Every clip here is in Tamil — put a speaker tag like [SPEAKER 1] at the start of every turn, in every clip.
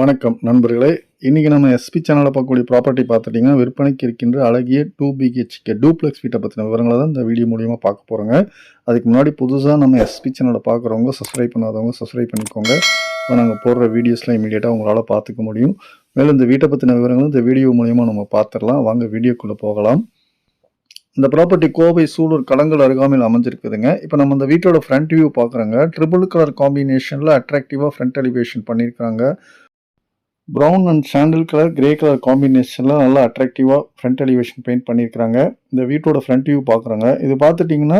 [SPEAKER 1] வணக்கம் நண்பர்களே. இன்றைக்கி நம்ம எஸ்பி சேனலில் பார்க்கக்கூடிய ப்ராப்பர்ட்டி பார்த்துட்டிங்கன்னா விற்பனைக்கு இருக்கின்ற அழகிய டூ பிஹெச்கே டூப்ளெக்ஸ் வீட்டை பற்றின விவரங்களை தான் இந்த வீடியோ மூலியமாக பார்க்க போகிறோங்க அதுக்கு முன்னாடி புதுசாக நம்ம எஸ்பி சேனலை பார்க்குறவங்க சப்ஸ்கிரைப் பண்ணாதவங்க சப்ஸ்கிரைப் பண்ணிக்கோங்க. இப்போ நாங்கள் போடுற வீடியோஸ்லாம் இமீடியட்டாக உங்களால் பார்த்துக்க முடியும். மேலும் இந்த வீட்டை பற்றின விவரங்களும் இந்த வீடியோ மூலியமாக நம்ம பார்த்துடலாம். வாங்க வீடியோக்குள்ளே போகலாம். இந்த ப்ராப்பர்ட்டி கோவை சூலூர் கலங்கள் அருகாமையில் அமைஞ்சிருக்குதுங்க. இப்போ நம்ம இந்த வீட்டோட ஃப்ரண்ட் வியூ பார்க்குறோங்க. ட்ரிபிள் கலர் காம்பினேஷனில் அட்ராக்டிவாக ஃப்ரண்ட் எலிவேஷன் பண்ணியிருக்காங்க brown and sandal colour grey colour காம்பினேஷனில் நல்லா அட்ராக்டிவாக ஃப்ரண்ட் எலிவேஷன் பெயிண்ட் பண்ணியிருக்கிறாங்க இந்த வீட்டோட ஃப்ரண்ட் வியூ பார்க்குறாங்க இது பார்த்துட்டிங்கன்னா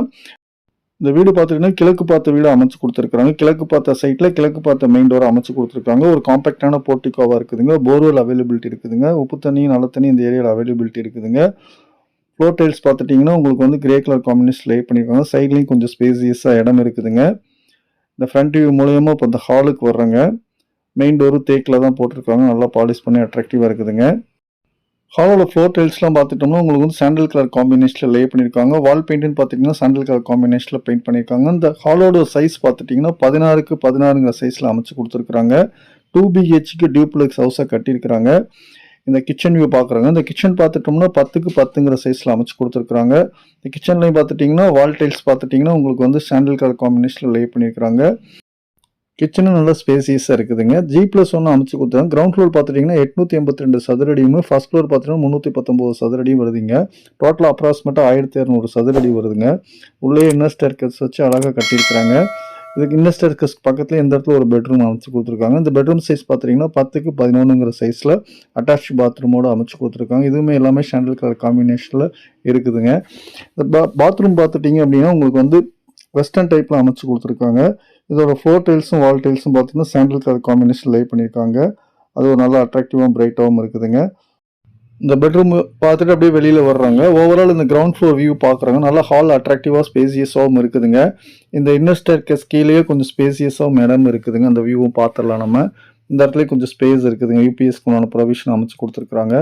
[SPEAKER 1] இந்த வீடு பார்த்துட்டிங்கன்னா கிழக்கு பார்த்த வீடு அமைச்சு கொடுத்துருக்காங்க கிழக்கு பார்த்த சைட்டில் கிழக்கு பார்த்த மெயின் டோர் அமைச்சு கொடுத்துருக்காங்க. ஒரு காம்பேக்டான போர்ட்டிகோவாக இருக்குதுங்க. போர்வெல் அவைலபிலிட்டி இருக்குதுங்க. உப்பு தண்ணி நல்ல தண்ணி இந்த ஏரியாவில் அவைலபிலிட்டி இருக்குதுங்க. ஃப்ளோர் டைல்ஸ் பார்த்துட்டிங்கன்னா உங்களுக்கு வந்து கிரே கலர் காம்பினேஷன் லே பண்ணியிருக்காங்க சைட்லேயும் கொஞ்சம் ஸ்பேசியஸாக இடம் இருக்குதுங்க. இந்த ஃப்ரண்ட் வியூ மூலயமா இப்போ இந்த ஹாலுக்கு வர்றேங்க. மெயின் டோரும் தேக்கில் தான் போட்டிருக்காங்க. நல்லா பாலிஷ் பண்ணி அட்ராக்டிவாக இருக்குதுங்க. ஹாலோட ஃப்ளோர் டைல்ஸ்லாம் பார்த்துட்டோம்னா உங்களுக்கு வந்து சாண்டல் கலர் காம்பினேஷனில் லே பண்ணியிருக்காங்க வால் பெயிண்ட்னு பார்த்தீங்கன்னா சாண்டல் கலர் காம்பினேஷனில் பெயிண்ட் பண்ணியிருக்காங்க இந்த ஹாலோட சைஸ் பார்த்துட்டிங்கன்னா பதினாறுக்கு பதினாறுங்கிற சைஸில் அமைச்சு கொடுத்துருக்குறாங்க. டூ பிஹெச்க்கு டியூப்ளெக்ஸ் ஹவுஸாக கட்டியிருக்கிறாங்க. இந்த கிச்சன் வியூ பார்க்குறாங்க. இந்த கிச்சன் பார்த்துட்டோம்னா பத்துக்கு பத்துங்கிற சைஸில் அமைச்சு கொடுத்துருக்குறாங்க. இந்த கிச்சன்லையும் பார்த்துட்டிங்கன்னா வால் டைல்ஸ் பார்த்துட்டிங்கன்னா உங்களுக்கு வந்து சாண்டல் கலர் காம்பினேஷனில் லே பண்ணியிருக்கிறாங்க கிச்சனும் நல்லா ஸ்பேசியஸாக இருக்குதுங்க. ஜி ப்ளஸ் ஒன்று அமைச்சு கொடுத்தாங்க கிரவுண்ட் ஃப்ளோர் பார்த்துட்டிங்கன்னா எட்நூற்றி எண்பத்தி ரெண்டு சதுரடியும் ஃபஸ்ட் ஃப்ளோர் பார்த்தீங்கன்னா முந்நூற்றி பத்தொம்போது சதுரடியும் வருதுங்க. டோட்டலாக அப்ராக்சிமேட்டாக ஆயிரத்தி இரநூறு சதுரடி வருதுங்க. உள்ளே இன்வெஸ்டர் கஸ் வச்சு அழகாக கட்டியிருக்கிறாங்க. இதுக்கு இன்வெஸ்டர் கஸ்க்கு பக்கத்தில் இந்த இடத்துல ஒரு பெட்ரூம் அமைச்சு கொடுத்துருக்காங்க. இந்த பெட்ரூம் சைஸ் பார்த்தீங்கன்னா பத்துக்கு பதினொன்றுங்கிற சைஸில் அட்டாச் பாத்ரூமோடு அமைச்சு கொடுத்துருக்காங்க. இதுவுமே எல்லாமே ஷாண்டில் கலர் காம்பினேஷனில் இருக்குதுங்க. இந்த பாத்ரூம் பார்த்துட்டிங்க அப்படின்னா உங்களுக்கு வந்து வெஸ்டர்ன் டைப்பில் அமைச்சு கொடுத்துருக்காங்க. இதோட ஃப்ளோர் டைல்ஸும் வால் டைல்ஸும் பார்த்தீங்கன்னா சாண்டில் கலர் காம்பினேஷன் லே பண்ணியிருக்காங்க அது ஒரு நல்லா அட்ராக்டிவாகவும் பிரைட்டாகவும் இருக்குதுங்க. இந்த பெட்ரூம் பார்த்துட்டு அப்படியே வெளியில் வர்றாங்க. ஓவரால் இந்த கிரவுண்ட் ஃப்ளோர் வியூ பார்க்குறாங்க நல்லா ஹால் அட்ராக்டிவாக ஸ்பேசியஸாகவும் இருக்குதுங்க. இந்த இன்னர் கேஸ் கீழேயே கொஞ்சம் ஸ்பேசியஸாகவும் இடம் இருக்குதுங்க. அந்த வியூவும் பார்த்துடலாம் நம்ம. இந்த இடத்துல கொஞ்சம் ஸ்பேஸ் இருக்குதுங்க. யூபிஎஸ்க்குண்டான ப்ரொவிஷன் அமைச்சு கொடுத்துருக்குறாங்க.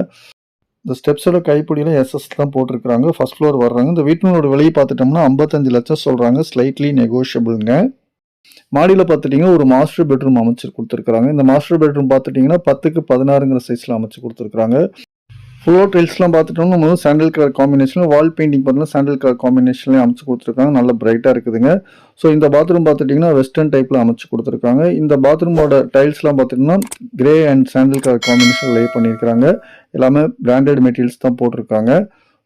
[SPEAKER 1] இந்த ஸ்டெப்ஸோட கைப்பிடியில் எஸ்எஸ் தான் போட்டிருக்கிறாங்க. ஃபர்ஸ்ட் ஃப்ளோர் வர்றாங்க. இந்த வீட்டினோட விலையை பார்த்துட்டோம்னா ஐம்பத்தஞ்சு லட்சம் சொல்கிறாங்க ஸ்லைட்லி நெகோஷியபிளுங்க மாடியில் பார்த்துட்டிங்கன்னா ஒரு மாஸ்டர் பெட்ரூம் அமைச்சு கொடுத்துருக்குறாங்க. இந்த மாஸ்டர் பெட்ரூம் பார்த்துட்டிங்கன்னா பத்துக்கு பதினாறுங்கிற சைஸில் அமைச்சு கொடுத்துருக்குறாங்க. ஃப்ளோர் டைல்ஸ்லாம் பார்த்துட்டோம்னா நம்ம சாண்டல் கலர் காம்பினேஷனில் வால் பெயிண்டிங் பார்த்தீங்கன்னா சாண்டல் கலர் காம்பினேஷன்லேயும் அமைச்சு கொடுத்துருக்காங்க. நல்ல பிரைட்டாக இருக்குதுங்க. ஸோ இந்த பாத்ரூம் பார்த்துட்டிங்கன்னா வெஸ்டர்ன் டைப்பில் அமைச்சு கொடுத்துருக்காங்க. இந்த பாத்ரூமோட டைல்ஸ்லாம் பார்த்திங்கன்னா grey and sandal colour combination லே பண்ணியிருக்காங்க எல்லாமே பிராண்டட் மெட்டீரியல்ஸ் தான் போட்டிருக்காங்க.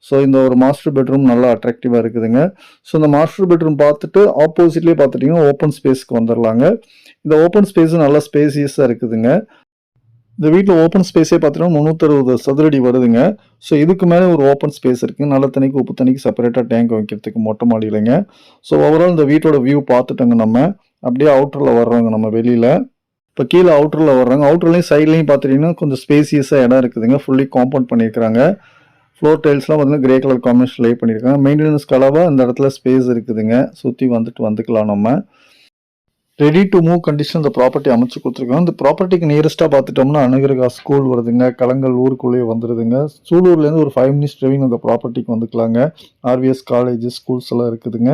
[SPEAKER 1] ஸோ இந்த ஒரு மாஸ்டர் பெட்ரூம் நல்லா அட்ராக்டிவாக இருக்குதுங்க. ஸோ இந்த மாஸ்டர் பெட்ரூம் பார்த்துட்டு ஆப்போசிட்லேயே பார்த்துட்டிங்கன்னா ஓப்பன் ஸ்பேஸ்க்கு வந்துடலாங்க இந்த ஓப்பன் ஸ்பேஸும் நல்லா ஸ்பேசியஸாக இருக்குதுங்க. இந்த வீட்டில் ஓப்பன் ஸ்பேஸே பார்த்தீங்கன்னா முந்நூற்றறுபது சதுரடி வருதுங்க. ஸோ இதுக்கு மேலே ஒரு ஓப்பன் ஸ்பேஸ் இருக்குது நல்ல தண்ணிக்கு உப்பு தண்ணிக்கு செப்பரேட்டாக டேங்க் வைக்கிறதுக்கு மொட்டை மாடியிலங்க ஸோ ஓவரால் இந்த வீட்டோட வியூ பார்த்துட்டோங்க நம்ம. அப்படியே அவுட்டரில் வர்றோங்க நம்ம வெளியில். இப்போ கீழே அவுட்டரில் வர்றாங்க. அவுட்டர்லையும் சைட்லையும் பார்த்துட்டிங்கன்னா கொஞ்சம் ஸ்பேசியஸாக இடம் இருக்குதுங்க. ஃபுல்லி காம்பவுண்ட் பண்ணியிருக்கிறாங்க. ஃப்ளோர் டைல்ஸ்லாம் பார்த்தீங்கன்னா கிரே கலர் காம்பினேஷன் லே பண்ணியிருக்காங்க. மெயின்டெனன்ஸ் கலவாக அந்த இடத்துல ஸ்பேஸ் இருக்குதுங்க. சுற்றி வந்துட்டு வந்துக்கலாம் நம்ம. ரெடி டு மூவ் கண்டிஷன் இந்த ப்ராப்பர்ட்டி அமைச்சு கொடுத்துருக்கோம். இந்த ப்ராப்பர்ட்டிக்கு நியரஸ்ட்டாக பார்த்துட்டோம்னா அனுகிரகா ஸ்கூல் வருதுங்க. கலங்கள் ஊருக்குள்ளேயே வந்துடுதுங்க சூலூர்லேருந்து ஒரு ஃபைவ் மினிட்ஸ் ட்ரைவிங் அந்த ப்ராப்பர்ட்டிக்கு வந்துக்கலாங்க. ஆர்விஎஸ் காலேஜ் ஸ்கூல்ஸ் எல்லாம் இருக்குதுங்க.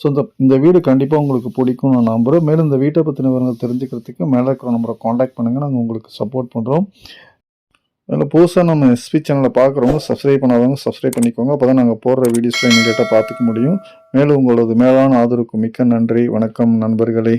[SPEAKER 1] ஸோ இந்த இந்த வீடு கண்டிப்பாக உங்களுக்கு பிடிக்கும் நான் நம்புகிறேன் மேலும் இந்த வீட்டை பற்றின விவரங்கள் தெரிஞ்சுக்கிறதுக்கு மேலே இருக்கிற நம்பரை காண்டாக்ட் பண்ணுங்கள் நாங்கள் உங்களுக்கு சப்போர்ட் பண்ணுறோம் அதில் புதுசாக நம்ம எஸ்பி சேனலை பார்க்குறவங்க சப்ஸ்கிரைப் பண்ணாதவங்க சப்ஸ்கிரைப் பண்ணிக்கோங்க. அப்போ தான் நாங்கள் போடுற வீடியோஸ்லாம் இமீடியட்டாக பார்த்துக்க முடியும். மேலும் உங்களது மேலான ஆதரவுக்கு மிக்க நன்றி. வணக்கம் நண்பர்களே.